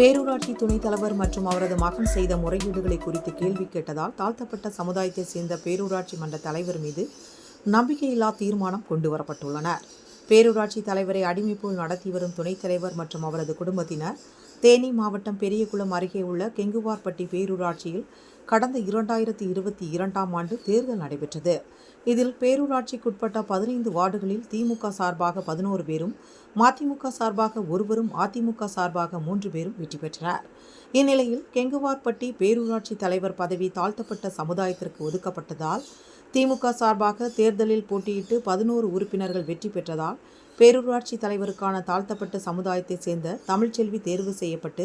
பேரூராட்சி துணைத் தலைவர் மற்றும் அவரது மகன் செய்த முறையீடுகளை குறித்து கேள்வி கேட்டதால் தாழ்த்தப்பட்ட சமுதாயத்தைச் சேர்ந்த பேரூராட்சி மன்ற தலைவர் மீது நம்பிக்கையில்லா தீர்மானம் கொண்டு வரப்பட்டுள்ளனர் பேரூராட்சி தலைவரை அடிமைப்போல் நடத்தி வரும் துணைத் தலைவர் மற்றும் அவரது குடும்பத்தினர் தேனி மாவட்டம் பெரியகுளம் அருகே உள்ள கெங்குவார்பட்டி பேரூராட்சியில் கடந்த இரண்டாயிரத்தி இருபத்தி இரண்டாம் ஆண்டு தேர்தல் நடைபெற்றது. இதில் பேரூராட்சிக்குட்பட்ட பதினைந்து வார்டுகளில் திமுக சார்பாக பதினோரு பேரும் மதிமுக சார்பாக ஒருவரும் அதிமுக சார்பாக மூன்று பேரும் வெற்றி பெற்றனர். இந்நிலையில் கெங்குவார்பட்டி பேரூராட்சி தலைவர் பதவி தாழ்த்தப்பட்ட சமுதாயத்திற்கு ஒதுக்கப்பட்டதால் திமுக சார்பாக தேர்தலில் போட்டியிட்டு பதினோரு உறுப்பினர்கள் வெற்றி பெற்றதால் பேரூராட்சி தலைவருக்கான தாழ்த்தப்பட்ட சமுதாயத்தைச் சேர்ந்த தமிழ்ச்செல்வி தேர்வு செய்யப்பட்டு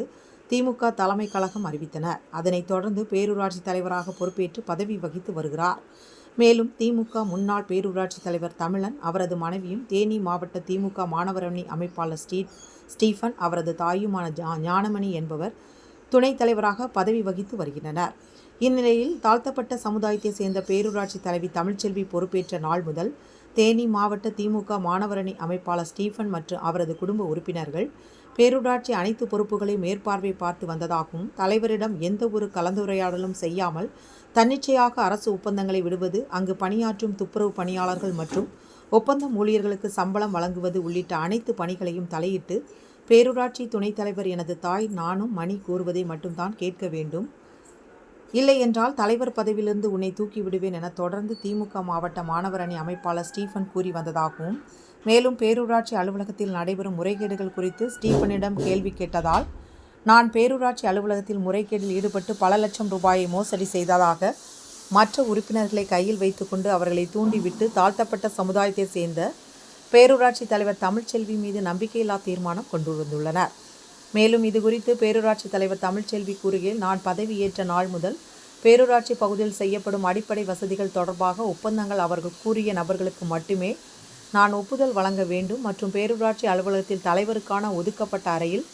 திமுக தலைமை கழகம் அறிவித்தனர். அதனைத் தொடர்ந்து பேரூராட்சி தலைவராக பொறுப்பேற்று பதவி வகித்து வருகிறார். மேலும் திமுக முன்னாள் பேரூராட்சி தலைவர் தமிழன் அவரது மனைவியும் தேனி மாவட்ட திமுக மாணவரணி அமைப்பாளர் ஸ்டீ ஸ்டீஃபன் அவரது தாயுமான ஜா- ஞானமணி என்பவர் துணைத் தலைவராக பதவி வகித்து வருகின்றனர். இந்நிலையில் தாழ்த்தப்பட்ட சமுதாயத்தைச் சேர்ந்த பேரூராட்சி தலைவி தமிழ்ச்செல்வி பொறுப்பேற்ற நாள் முதல் தேனி மாவட்ட திமுக மாணவரணி அமைப்பாளர் ஸ்டீஃபன் மற்றும் அவரது குடும்ப உறுப்பினர்கள் பேரூராட்சி அனைத்து பொறுப்புகளை மேற்பார்வை பார்த்து வந்ததாகவும் தலைவரிடம் எந்த ஒரு கலந்துரையாடலும் செய்யாமல் தன்னிச்சையாக அரசு ஒப்பந்தங்களை விடுவது அங்கு பணியாற்றும் துப்புரவு பணியாளர்கள் மற்றும் ஒப்பந்தம் ஊழியர்களுக்கு சம்பளம் வழங்குவது உள்ளிட்ட அனைத்து பணிகளையும் தலையிட்டு பேரூராட்சி துணைத் தலைவர் எனது தாய் நானும் மணி கூறுவதை மட்டும்தான் கேட்க வேண்டும். இல்லை என்றால் தலைவர் பதவியிலிருந்து உன்னை தூக்கி விடுவேன் என தொடர்ந்து திமுக மாவட்ட மாணவர் அணி அமைப்பாளர் ஸ்டீஃபன் கூறி வந்ததாகவும் மேலும் பேரூராட்சி அலுவலகத்தில் நடைபெறும் முறைகேடுகள் குறித்து ஸ்டீஃபனிடம் கேள்வி கேட்டதால் நான் பேரூராட்சி அலுவலகத்தில் முறைகேடில் ஈடுபட்டு பல லட்சம் ரூபாயை மோசடி செய்ததாக மற்ற உறுப்பினர்களை கையில் வைத்துக்கொண்டு அவர்களை தூண்டிவிட்டு தாழ்த்தப்பட்ட சமுதாயத்தைச் சேர்ந்த பேரூராட்சி தலைவர் தமிழ்ச்செல்வி மீது நம்பிக்கையில்லா தீர்மானம் கொண்டு வந்துள்ளனர். மேலும் இது குறித்து பேரூராட்சி தலைவர் தமிழ்ச்செல்வி கூறுகையில் நான் பதவியேற்ற நாள் முதல் பேரூராட்சி பகுதியில் செய்யப்படும் அடிப்படை வசதிகள் தொடர்பாக ஒப்பந்தங்கள் அவர்கள் கூறிய நபர்களுக்கு மட்டுமே நான் ஒப்புதல் வழங்க வேண்டும் மற்றும் பேரூராட்சி அலுவலகத்தில் தலைவருக்கான ஒதுக்கப்பட்ட அறையில்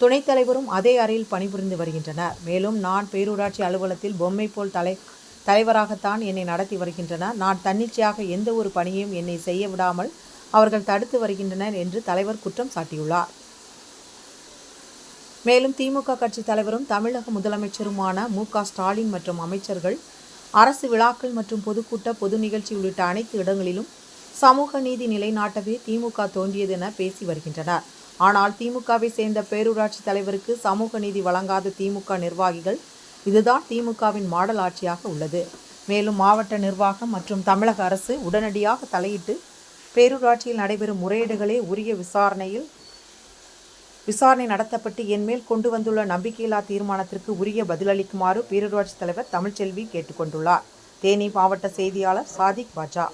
துணைத் தலைவரும் அதே அறையில் பணிபுரிந்து வருகின்றனர். மேலும் நான் பேரூராட்சி அலுவலகத்தில் பொம்மை போல் தலை தலைவராகத்தான் என்னை நடத்தி வருகின்றனர். நான் தன்னிச்சையாக எந்த ஒரு பணியையும் என்னை செய்ய விடாமல் அவர்கள் தடுத்து வருகின்றனர் என்று தலைவர் குற்றம் சாட்டியுள்ளார். மேலும் திமுக கட்சி தலைவரும் தமிழக முதலமைச்சருமான மு க ஸ்டாலின் மற்றும் அமைச்சர்கள் அரசு விழாக்கள் மற்றும் பொதுக்கூட்ட பொது நிகழ்ச்சி உள்ளிட்ட அனைத்து இடங்களிலும் சமூக நீதி நிலைநாட்டவே திமுக தோன்றியது என பேசி வருகின்றனர். ஆனால் திமுகவை சேர்ந்த பேரூராட்சி தலைவருக்கு சமூக நீதி வழங்காத திமுக நிர்வாகிகள் இதுதான் திமுகவின் மாடல் ஆட்சியாக உள்ளது. மேலும் மாவட்ட நிர்வாகம் மற்றும் தமிழக அரசு உடனடியாக தலையிட்டு பேரூராட்சியில் நடைபெறும் முறையீடுகளே உரிய விசாரணையில் விசாரணை நடத்தப்பட்டு என் மேல் கொண்டு வந்துள்ள நம்பிக்கையில்லா தீர்மானத்திற்கு உரிய பதிலளிக்குமாறு பேரூராட்சி தலைவர் தமிழ்ச்செல்வி கேட்டுக்கொண்டுள்ளார். தேனி மாவட்ட செய்தியாளர் சாதிக் பாஜா.